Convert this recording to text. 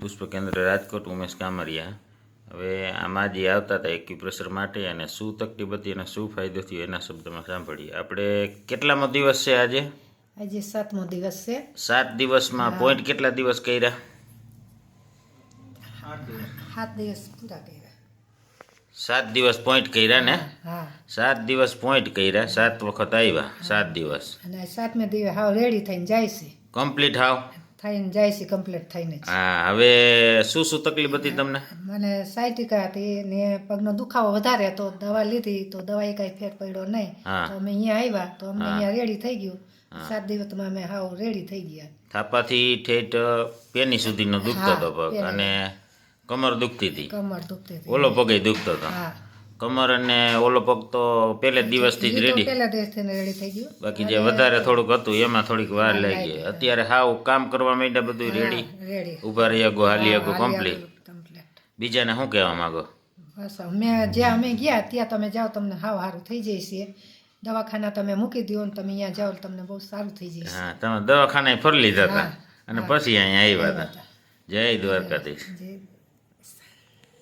પુષ્પ કેન્દ્ર રાજકોટ ઉમેશ કામરિયા. હવે આમાં જે આવતા હતા એક્યુપ્રેશર માટે અને શું તકલીફ હતી અને શું ફાયદો થયો એના શબ્દમાં સાંભળીએ. આપણે કેટલામો દિવસ છે આજે? આજે સાતમો દિવસ છે. સાત દિવસમાં પોઈન્ટ કેટલા દિવસ કર્યા? સાત દિવસ. પૂરા કર્યા. સાત દિવસ પોઈન્ટ કર્યા ને? સાત દિવસ પોઈન્ટ કર્યા. સાત વખત આવ્યા. સાત દિવસ. અને સાતમે દિવસ હાવ રેડી થઈને જાય છે. કમ્પ્લીટ હાવ? થઈને જાય છે કમ્પ્લીટ થઈને હા હવે શું શું તકલીફ હતી તમને? મને સાયટિકા હતી ને પગનો દુખાવો વધારે હતો. દવા લીધી તો દવાએ કાંઈ ફેર પડ્યો નહીં. તો અમે અહીંયા આવ્યા. તો અમને અહીંયા રેડી થઈ ગયું. સાત દિવસમાં અમે હાવ રેડી થઈ ગયા. થાપાથી ઠેઠ પેની સુધીનો દુખતો હતો પગ. અને કમર દુખતી હતી. કમર દુખતી હતી. ઓલો પગે દુખતો હતો. હા. કમર અને ઓલો પગ તો પહેલે જ દિવસથી જ રેડી પહેલા દિવસથી રેડી થઈ ગયું. બાકી જે વધારે થોડુંક હતું એમાં થોડીક વાર લાગી. અત્યારે હાવ કામ કરવા માંડ્યા બધું રેડી ઊભા ઊભા રહી ગો હાલી આગો કમ્પ્લીટ બીજાને શું કહેવા માંગો? બસ અમે જ્યાં અમે ગયા ત્યાં તમે જાઓ તમને હાવ સારું થઈ જાય છે. દવાખાના તમે મૂકી દો ને તમે અહીંયા જાઓ તમને બહુ સારું થઈ જાય હા તમે દવાખાને ફરી લીધા હતા અને પછી અહીંયા આવ્યા હતા. જય દ્વારકાધીશ.